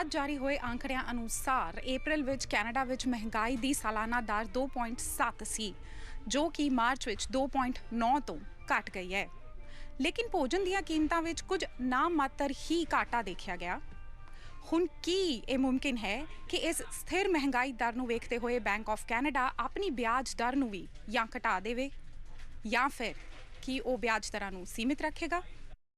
ਅੱਜ ਜਾਰੀ ਹੋਏ ਅੰਕੜਿਆਂ ਅਨੁਸਾਰ April ਵਿੱਚ ਕੈਨੇਡਾ ਵਿੱਚ ਮਹਿੰਗਾਈ ਦੀ ਸਾਲਾਨਾ ਦਰ 2.7 ਸੀ, ਜੋ ਕਿ ਮਾਰਚ ਵਿੱਚ 2.9 ਤੋਂ ਘਟ ਗਈ ਹੈ। ਲੇਕਿਨ ਭੋਜਨ ਦੀਆਂ ਕੀਮਤਾਂ ਵਿੱਚ ਕੁਝ ਨਾਮਾਤਰ ਹੀ ਘਾਟਾ ਦੇਖਿਆ ਗਿਆ। ਹੁਣ ਕੀ ਇਹ ਮੁਮਕਿਨ ਹੈ ਕਿ ਇਸ ਸਥਿਰ ਮਹਿੰਗਾਈ ਦਰ ਨੂੰ ਵੇਖਦੇ ਹੋਏ ਬੈਂਕ ਆਫ ਕੈਨੇਡਾ ਆਪਣੀ ਵਿਆਜ ਦਰ ਨੂੰ ਵੀ ਜਾਂ ਘਟਾ ਦੇਵੇ? ਜਾਂ ਫਿਰ ਕੀ ਉਹ ਵਿਆਜ ਦਰਾਂ ਨੂੰ ਸੀਮਿਤ ਰੱਖੇਗਾ?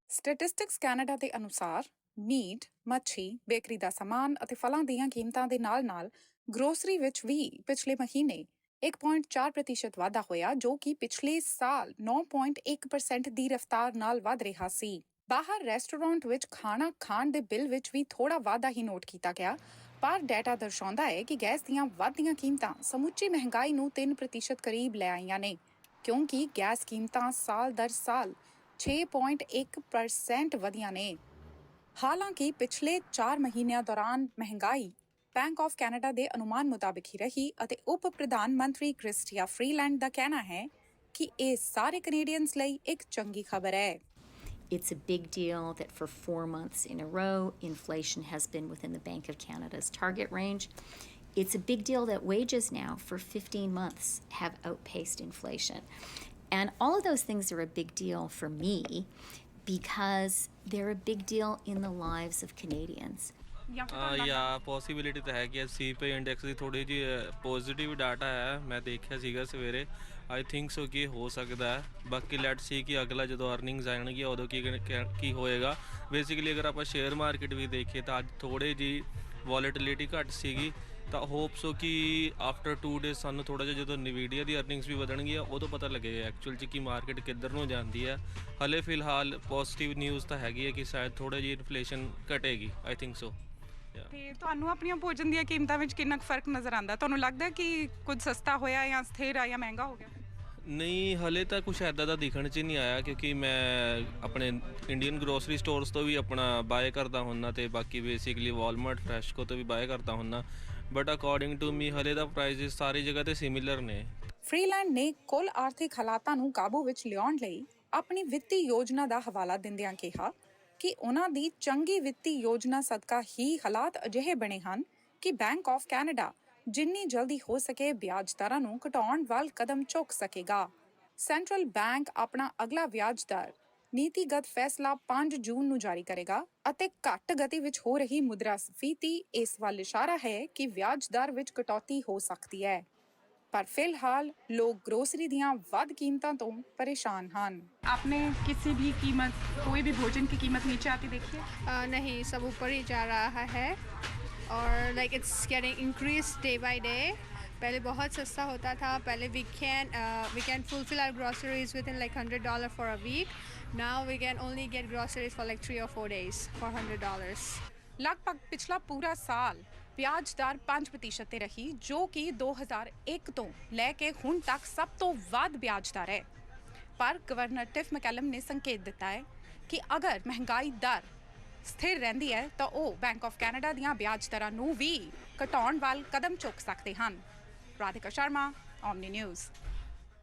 ਸਟੈਟਿਸਟਿਕਸ ਕੈਨੇਡਾ ਦੇ ਅਨੁਸਾਰ ਮੀਟ, ਮੱਛੀ, ਬੇਕਰੀ ਦਾ ਸਾਮਾਨ ਅਤੇ ਫਲਾਂ ਦੀਆਂ ਕੀਮਤਾਂ ਦੇ ਨਾਲ-ਨਾਲ ਗਰੋਸਰੀ ਵਿੱਚ ਵੀ ਪਿਛਲੇ ਮਹੀਨੇ 1.4% ਵਾਧਾ ਹੋਇਆ ਜੋ ਕਿ ਪਿਛਲੇ ਸਾਲ 9.1% ਦੀ ਰਫ਼ਤਾਰ ਨਾਲ ਵਧ ਰਿਹਾ ਸੀ। ਬਾਹਰ ਰੈਸਟੋਰੈਂਟ ਵਿੱਚ ਖਾਣਾ ਖਾਣ ਦੇ ਬਿੱਲ ਵਿੱਚ ਵੀ ਥੋੜਾ ਵਾਧਾ ਹੀ ਨੋਟ ਕੀਤਾ ਗਿਆ ਪਰ ਡਾਟਾ ਦਰਸਾਉਂਦਾ ਹੈ ਕਿ ਗੈਸ ਦੀਆਂ ਵਧਦੀਆਂ ਕੀਮਤਾਂ ਸਮੁੱਚੀ ਮਹਿੰਗਾਈ ਨੂੰ 3% ਕਰੀਬ ਲੈ ਆਈਆਂ ਨੇ ਕਿਉਂਕਿ ਗੈਸ ਕੀਮਤਾਂ ਸਾਲ ਦਰ ਸਾਲ 6.1% ਵਧੀਆਂ ਨੇ ਹਾਲਾਂਕਿ ਪਿਛਲੇ 4 ਮਹੀਨਿਆਂ ਦੌਰਾਨ ਮਹਿੰਗਾਈ ਬੈਂਕ ਆਫ ਕੈਨੇਡਾ ਦੇ ਅਨੁਮਾਨ ਮੁਤਾਬਕ ਹੀ ਰਹੀ ਅਤੇ ਉਪ ਪ੍ਰਧਾਨ ਮੰਤਰੀ ਕ੍ਰਿਸਟੀਆ ਫਰੀਲੈਂਡ ਦਾ ਕਹਿਣਾ ਹੈ ਕਿ ਇਹ ਸਾਰੇ ਕੈਨੇਡੀਅਨਸ ਲਈ ਇੱਕ ਚੰਗੀ ਖਬਰ ਹੈ It's a big deal that for four months in a row, inflation has been within the Bank of Canada's target range. It's a big deal that wages now for 15 months have outpaced inflation. And all of those things are a big deal for me because they're a big deal in the lives of Canadians. ਆ ਯਾ possibility ਤਾਂ ਹੈ ਕਿ CP index ਦੀ ਥੋੜੀ ਜੀ positive data ਹੈ ਮੈਂ ਦੇਖਿਆ ਸੀਗਾ ਸਵੇਰੇ ਆਈ ਥਿੰਕ ਸੋ ਕਿ ਇਹ ਹੋ ਸਕਦਾ ਹੈ ਬਾਕੀ ਲੈਟ ਸੀ ਕਿ ਅਗਲਾ ਜਦੋਂ ਅਰਨਿੰਗਸ ਆਣਗੀਆਂ ਉਦੋਂ ਕੀ ਕੀ- ਕੀ ਹੋਏਗਾ ਬੇਸਿਕਲੀ ਅਗਰ ਆਪਾਂ ਸ਼ੇਅਰ ਮਾਰਕੀਟ ਵੀ ਦੇਖੀਏ ਤਾਂ ਅੱਜ ਥੋੜੇ ਜੀ ਵੋਲੇਟਿਲਿਟੀ ਘੱਟ ਸੀਗੀ ਤਾਂ ਹੋਪ ਸੋ ਕਿ ਆਫਟਰ 2 ਡੇਜ਼ ਸਾਨੂੰ ਥੋੜਾ ਜਿਹਾ ਜਦੋਂ ਨਵੀਡੀਆ ਦੀ ਅਰਨਿੰਗਸ ਵੀ ਵਧਣਗੀਆਂ ਉਦੋਂ ਪਤਾ ਲੱਗੇਗਾ ਐਕਚੁਅਲ ਚ ਕਿ ਮਾਰਕੀਟ ਕਿੱਧਰ ਨੂੰ ਜਾਂਦੀ ਹੈ। ਹਲੇ ਫਿਲਹਾਲ ਪੋਜ਼ਿਟਿਵ ਨਿਊਜ਼ ਤਾਂ ਹੈਗੀ ਹੈ ਕਿ ਸ਼ਾਇਦ ਥੋੜਾ ਜਿਹੀ ਇਨਫਲੇਸ਼ਨ ਘਟੇਗੀ ਆਈ ਥਿੰਕ ਸੋ ਤੇ ਤੁਹਾਨੂੰ ਆਪਣੀਆਂ ਭੋਜਨ ਦੀਆਂ ਕੀਮਤਾਂ ਵਿੱਚ ਕਿੰਨਾ ਕੁ ਫ਼ਰਕ ਨਜ਼ਰ ਆਉਂਦਾ? ਤੁਹਾਨੂੰ ਲੱਗਦਾ ਕਿ ਕੁਝ ਸਸਤਾ ਹੋਇਆ ਜਾਂ ਸਥਿਰ ਆ ਜਾਂ ਮਹਿੰਗਾ ਹੋ ਗਿਆ? ਨਹੀਂ ਹਲੇ ਤਾਂ ਕੁਝ ਐਦਾਂ ਦਾ ਦਿਖਣ 'ਚ ਨਹੀਂ ਆਇਆ ਕਿਉਂਕਿ ਮੈਂ ਆਪਣੇ ਇੰਡੀਅਨ ਗਰੋਸਰੀ ਸਟੋਰਸ ਤੋਂ ਵੀ ਆਪਣਾ ਬਾਏ ਕਰਦਾ ਹੁੰਨਾ ਤੇ ਬਾਕੀ ਬੇਸਿਕਲੀ ਵਾਲਮਾਰਟ ਫਰੈਸ਼ਕੋ ਤੋਂ ਵੀ ਬਾਏ ਕਰਦਾ ਹੁੰਨਾ ਬਟ ਅਕੋਰਡਿੰਗ ਟੂ ਮੀ ਹਲੇ ਦਾ ਪ੍ਰਾਈਸਿਸ ਸਾਰੀ ਜਗ੍ਹਾ ਤੇ ਸਿਮਿਲਰ ਨੇ। ਫ੍ਰੀਲੈਂਡ ਨੇ ਕੁੱਲ ਆਰਥਿਕ ਹਾਲਾਤਾਂ ਨੂੰ ਕਾਬੂ ਵਿੱਚ ਲਿਆਉਣ ਲਈ ਆਪਣੀ ਵਿੱਤੀ ਯੋਜਨਾ ਦਾ ਹਵਾਲਾ ਦਿੰਦਿਆਂ ਕਿਹਾ ਕਿ ਉਹਨਾਂ ਦੀ ਚੰਗੀ ਵਿੱਤੀ ਯੋਜਨਾ ਸਦਕਾ ਹੀ ਹਾਲਾਤ ਅਜਿਹੇ ਬਣੇ ਹਨ ਕਿ ਬੈਂਕ ਆਫ ਕੈਨੇਡਾ ਜਿੰਨੀ ਜਲਦੀ ਹੋ ਸਕੇ ਵਿਆਜ ਦਰਾਂ ਨੂੰ ਘਟਾਉਣ ਵੱਲ ਕਦਮ ਚੁੱਕ ਸਕੇਗਾ। ਸੈਂਟਰਲ ਬੈਂਕ ਆਪਣਾ ਅਗਲਾ ਵਿਆਜ ਦਰ ਨੀਤੀਗਤ ਫੈਸਲਾ 5 ਜੂਨ ਨੂੰ ਜਾਰੀ ਕਰੇਗਾ ਅਤੇ ਘੱਟ ਗਤੀ ਵਿੱਚ ਹੋ ਰਹੀ ਮੁਦਰਾਸਫੀਤੀ ਇਸ ਵੱਲ ਇਸ਼ਾਰਾ ਹੈ ਕਿ ਵਿਆਜ ਦਰ ਵਿੱਚ ਕਟੌਤੀ ਹੋ ਸਕਦੀ ਹੈ ਪਰ ਫਿਲਹਾਲ ਲੋਕ ਗਰੋਸਰੀ ਦੀਆਂ ਵੱਧ ਕੀਮਤਾਂ ਤੋਂ ਪਰੇਸ਼ਾਨ ਹਨ आपने किसी भी कीमत कोई भी भोजन की कीमत नीचे आती देखी है अ, नहीं सब ऊपर ही जा रहा है और like it's getting increase day by day पहले बहुत सस्ता होता था पहले we can we can fulfil our groceries within like hundred dollar for a week now we can only get groceries for like three or four days for hundred dollars ਲਗਭਗ ਪਿਛਲਾ ਪੂਰਾ ਸਾਲ ਵਿਆਜ ਦਰ 5% ਤੇ ਰਹੀ ਜੋ ਕਿ 2001 ਤੋਂ ਲੈ ਕੇ ਹੁਣ ਤੱਕ ਸਭ ਤੋਂ ਵੱਧ ਵਿਆਜ ਦਰ ਹੈ ਪਰ ਗਵਰਨਰ ਟਿਫ ਮੈਕੈਲਮ ਨੇ ਸੰਕੇਤ ਦਿੱਤਾ ਹੈ ਕਿ ਅਗਰ ਮਹਿੰਗਾਈ ਦਰ ਸਥਿਰ ਰਹਿੰਦੀ ਹੈ ਤਾਂ ਉਹ ਬੈਂਕ ਆਫ ਕੈਨੇਡਾ ਦੀਆਂ ਵਿਆਜ ਦਰਾਂ ਨੂੰ ਵੀ ਘਟਾਉਣ ਵੱਲ ਕਦਮ ਚੁੱਕ ਸਕਦੇ ਹਨ Radhika Sharma, Omni News.